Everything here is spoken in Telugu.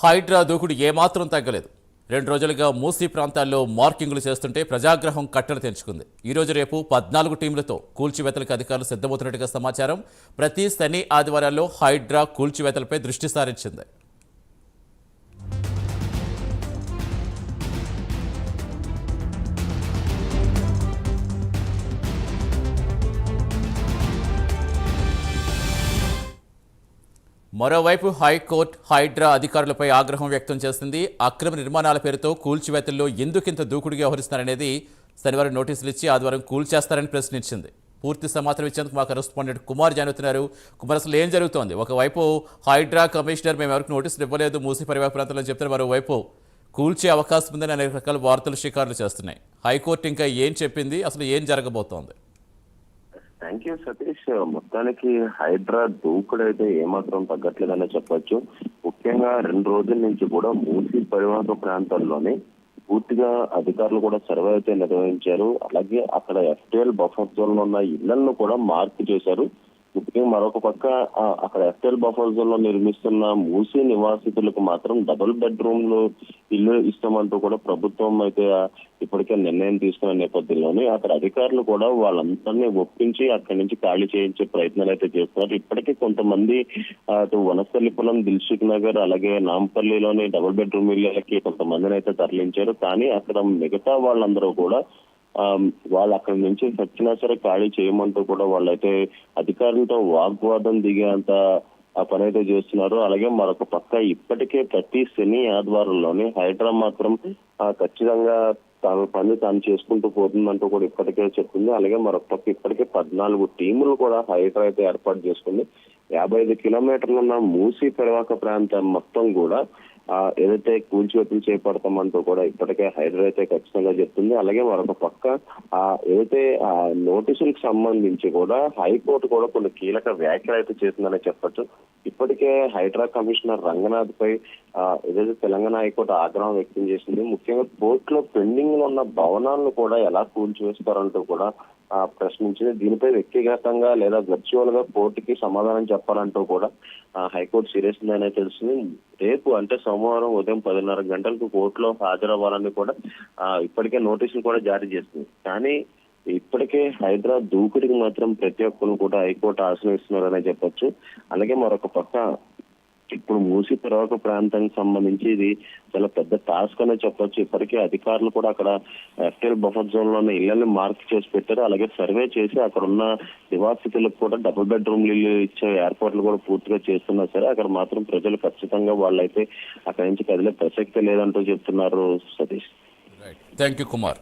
హైడ్రా దూకుడు ఏమాత్రం తగ్గలేదు. రెండు రోజులుగా మూసీ ప్రాంతాల్లో మార్కింగ్లు చేస్తుంటే ప్రజాగ్రహం కట్టలు తెంచుకుంది. ఈ రోజు రేపు పద్నాలుగు టీంలతో కూల్చివేతలకు అధికారులు సిద్ధమవుతున్నట్టుగా సమాచారం ప్రతి శని ఆదివారాల్లో హైడ్రా కూల్చివేతలపై దృష్టి సారించింది. మరోవైపు హైకోర్టు హైడ్రా అధికారులపై ఆగ్రహం వ్యక్తం చేసింది అక్రమ నిర్మాణాల పేరుతో కూల్చివేతల్లో ఎందుకింత దూకుడుగా వ్యవహరిస్తున్నారనేది శనివారం నోటీసులు ఇచ్చి ఆదివారం కూల్చేస్తారని ప్రశ్నించింది. పూర్తి సమాచారం ఇచ్చేందుకు మాకు కరెస్పాండెంట్ కుమార్ జానుతున్నారు కుమార్ అసలు ఏం జరుగుతోంది? ఒకవైపు హైడ్రా కమిషనర్ మేము ఎవరికి నోటీసులు ఇవ్వలేదు మూసి పరివాహ ప్రాంతంలో చెప్తారు మరోవైపు కూల్చే అవకాశం ఉందని అనేక రకాల వార్తలు షికారులు చేస్తున్నాయి. హైకోర్టు ఇంకా ఏం చెప్పింది? అసలు ఏం జరగబోతోంది? థ్యాంక్ యూ సతీష్ మొత్తానికి హైడ్రా దూకుడు అయితే ఏమాత్రం తగ్గట్లేదనే చెప్పొచ్చు. ముఖ్యంగా రెండు రోజుల నుంచి కూడా మూసీ పరివాహక ప్రాంతాల్లోనే పూర్తిగా అధికారులు కూడా సర్వే అయితే నిర్వహించారు. అలాగే అక్కడ ఎఫ్టీఎల్ బఫర్ జోన్లో ఉన్న ఇళ్ళను కూడా మార్పు చేశారు. ఇప్పటికే మరొక పక్క అక్కడ ఎఫ్ఎల్ బఫర్ జోన్లో నిర్మిస్తున్న మూసీ నివాసితులకు మాత్రం డబుల్ బెడ్రూమ్లో ఇల్లు ఇస్తామంటూ కూడా ప్రభుత్వం అయితే ఇప్పటికే నిర్ణయం తీసుకున్న నేపథ్యంలోనే అక్కడ అధికారులు కూడా వాళ్ళందరినీ ఒప్పించి అక్కడి నుంచి ఖాళీ చేయించే ప్రయత్నాలు అయితే చేస్తున్నారు. ఇప్పటికే కొంతమంది ఆ, అటు వనస్థలిపురం దిల్సుఖ్ నగర్ అలాగే నాంపల్లిలోని డబుల్ బెడ్రూమ్ ఇళ్ళకి కొంతమందిని అయితే తరలించారు. కానీ అక్కడ మిగతా వాళ్ళందరూ కూడా వాళ్ళు అక్కడి నుంచి చచ్చినా సరే ఖాళీ చేయమంటూ కూడా వాళ్ళైతే అధికారులతో వాగ్వాదం దిగేంత ఆ పని అయితే చేస్తున్నారు. అలాగే మరొక పక్క ఇప్పటికే ప్రతి శని ఆదివారంలోనే హైడ్రా మాత్రం ఖచ్చితంగా తన పని తాను చేసుకుంటూ పోతుందంటూ కూడా ఇప్పటికే చెప్పింది. అలాగే మరొక పక్క ఇప్పటికే పద్నాలుగు టీములు కూడా హైడ్రా అయితే ఏర్పాటు చేసుకుంది. యాభై ఐదు కిలోమీటర్లు ఉన్న మూసీ పెరవాక ప్రాంతం మొత్తం కూడా ఏదైతే కూల్చివేతలు చేపడతామంటూ కూడా ఇప్పటికే హైడ్రా అయితే ఖచ్చితంగా చెప్తుంది. అలాగే మరొక పక్క ఆ ఏదైతే ఆ నోటీసులకు సంబంధించి కూడా హైకోర్టు కూడా కొన్ని కీలక వ్యాఖ్యలు అయితే చేసిందనే చెప్పొచ్చు. ఇప్పటికే హైడ్రా కమిషనర్ రంగనాథ్ పై ఆ, ఏదైతే తెలంగాణ హైకోర్టు ఆగ్రహం వ్యక్తం చేసింది ముఖ్యంగా కోర్టులో పెండింగ్లో ఉన్న భవనాలను కూడా ఎలా కూల్చివేస్తారంటూ కూడా ప్రశ్నించింది. దీనిపై వ్యక్తిగతంగా లేదా వర్చువల్గా కోర్టుకి సమాధానం చెప్పాలంటూ కూడా ఆ, హైకోర్టు సీరియస్ అనే తెలిసింది రేపు అంటే సోమవారం ఉదయం పదిన్నర గంటలకు కోర్టులో హాజరవ్వాలని కూడా ఆ, ఇప్పటికే నోటీసులు కూడా జారీ చేసింది. కానీ ఇప్పటికే హైదరాబాద్ దూకుడికి మాత్రం ప్రతి ఒక్కరు కూడా హైకోర్టు ఆశ్రయిస్తున్నారనే చెప్పొచ్చు. అలాగే మరొక పక్క ఇప్పుడు మూసి పర్వక ప్రాంతానికి సంబంధించి ఇది చాలా పెద్ద టాస్క్ అనే చెప్పొచ్చు. ఇప్పటికే అధికారులు కూడా అక్కడ ఎఫ్టీఎల్ బఫర్ జోన్లో ఉన్న ఇళ్ళని మార్క్ చేసి పెట్టారు. అలాగే సర్వే చేసి అక్కడ ఉన్న నివాసితులకు కూడా డబుల్ బెడ్రూమ్ ఇల్లు ఇచ్చే ఏర్పాట్లు కూడా పూర్తిగా చేస్తున్నా సరే. అక్కడ మాత్రం ప్రజలు ఖచ్చితంగా వాళ్ళైతే అక్కడి నుంచి కదిలే ప్రసక్తి లేదంటూ చెప్తున్నారు సతీష్. Thank you Kumar